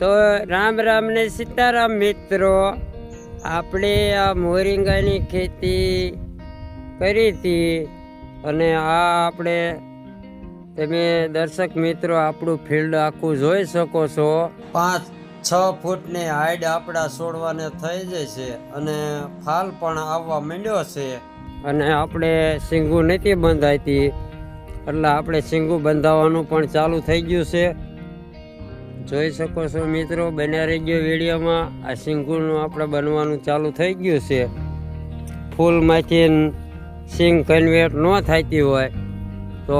તો રામ રામ ને સીતારામ મિત્રો આપણે આ મોરિંગાની ખેતી કરી હતી અને આ આપણે તમે દર્શક મિત્રો આપણું ફિલ્ડ આખું જોઈ શકો છો. પાંચ છ ફૂટની હાઈડ આપણા છોડવાને થઈ જાય છે અને ફાલ પણ આવવા માંડ્યો છે. અને આપણે સિંગું નથી બંધાતી એટલે આપણે સિંગું બંધાવવાનું પણ ચાલુ થઈ ગયું છે. જોઈ શકો છો મિત્રો, બન્યા રહેજો વિડીયોમાં. આ સિંગુનું આપણે બનવાનું ચાલુ થઈ ગયું છે. ફૂલમાંથી સિંગ કન્વર્ટ ન થતી હોય તો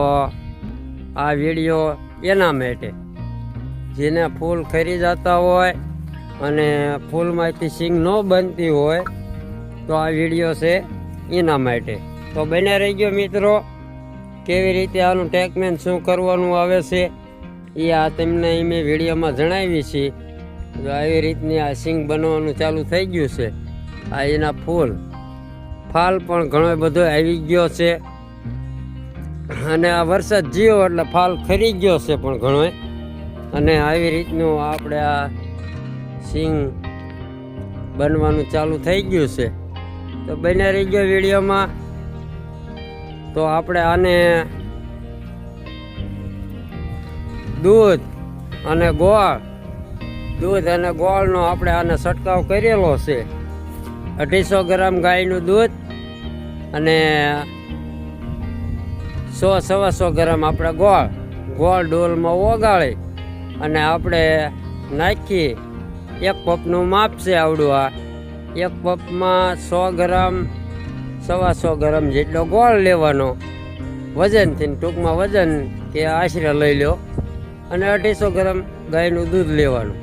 આ વીડિયો એના માટે. જેને ફૂલ ખરી જતા હોય અને ફૂલમાંથી સિંગ ન બનતી હોય તો આ વીડિયો છે એના માટે. તો બન્યા રહી ગયો મિત્રો. કેવી રીતે આનું ટેકમેન શું કરવાનું આવે છે એ આ તમને મેં વિડીયોમાં જણાવી છે. જો આવી રીતની આ સિંગ બનવાનું ચાલુ થઈ ગયું છે. આ એના ફૂલ. ફાલ પણ ઘણો બધો આવી ગયો છે. અને આ વરસાદ જીવો એટલે ફાલ ખરી ગયો છે પણ ઘણો. અને આવી રીતનું આપણે આ સિંગ બનવાનું ચાલુ થઈ ગયું છે. તો બને ગયો વિડીયોમાં. તો આપણે આને દૂધ અને ગોળ. દૂધ અને ગોળનો આપણે આને છંટકાવ કરેલો છે. અઢીસો ગ્રામ ગાયનું દૂધ અને સો સવાસો ગ્રામ આપણે ગોળ. ગોળ ડોલમાં ઓગાળી અને આપણે નાખી. એક પપનું માપ છે આવડું આ. એક પપમાં સો ગ્રામ સવા સો ગ્રામ જેટલો ગોળ લેવાનો. વજનથી ટૂંકમાં વજન કે આશરે લઈ લો. અને અઢીસો ગ્રામ ગાયનું દૂધ લેવાનું.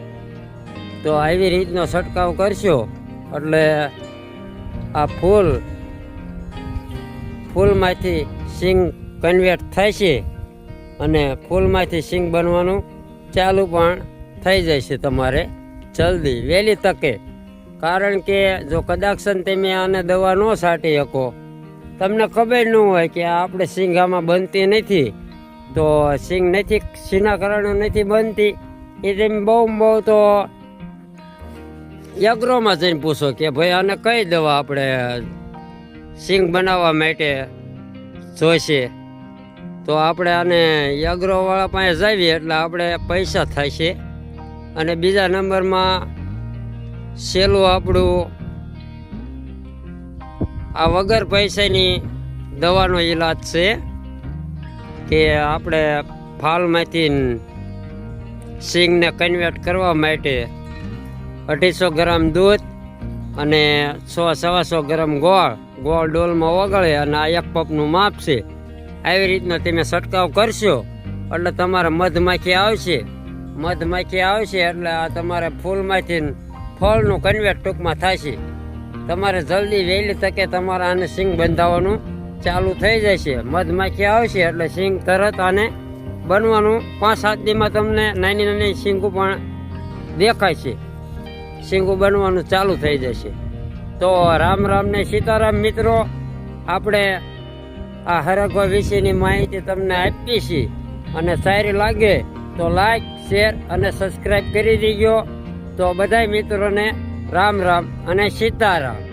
તો આવી રીતનો છંટકાવ કરશો, એટલે આ ફૂલ, ફૂલમાંથી સિંગ કન્વર્ટ છે અને ફૂલમાંથી સિંગ બનવાનું ચાલુ પણ થઈ જાય છે તમારે જલ્દી, વહેલી તકે. કારણ કે જો કદાચ તમે આને દવા ન છાંટી શકો, તમને ખબર ન હોય કે આપણે સિંગામાં બનતી નથી. તો સિંગ નથી શીના કારણે નથી બનતી. એ તમે બહુ બહુ તો યગ્રોમાં જઈને પૂછો કે ભાઈ આને કઈ દવા આપણે સિંગ બનાવવા માટે જોઈશે? તો આપણે આને યગ્રોવાળા પાસે જાવીએ એટલે આપણે પૈસા થાય છે અને બીજા નંબરમાં સેલું આપણું આ વગર પૈસાની દવાનો ઈલાજ છે. કે આપણે ફાલમાંથી સિંગને કન્વર્ટ કરવા માટે અઢીસો ગ્રામ દૂધ અને સો, સવાસો ગ્રામ ગોળ. ગોળ ડોલમાં ઓગળે અને આ એક પપનું માપ છે. આવી રીતનો તમે છંટકાવ કરશો, એટલે તમારે મધમાખી આવશે. મધમાખી આવશે એટલે આ તમારે ફૂલમાંથી ફળનું કન્વર્ટ ટૂંકમાં થશે તમારે જલ્દી વહેલી તકે તમારે આને સિંગ બંધાવવાનું ચાલુ થઈ જશે. મધમાખી આવશે એટલે સિંગ તરત આને બનવાનું. પાંચ સાત દીમાં તમને નાની નાની સિંગું પણ દેખાય છે સિંગું બનવાનું ચાલુ થઈ જશે. તો રામ રામ ને સીતારામ મિત્રો, આપણે આ હરગવા વિશેની માહિતી તમને આપી છે અને સારી લાગે તો લાઈક શેર અને સબસ્ક્રાઈબ કરી દીજો. તો બધાય મિત્રોને રામ રામ અને સીતારામ.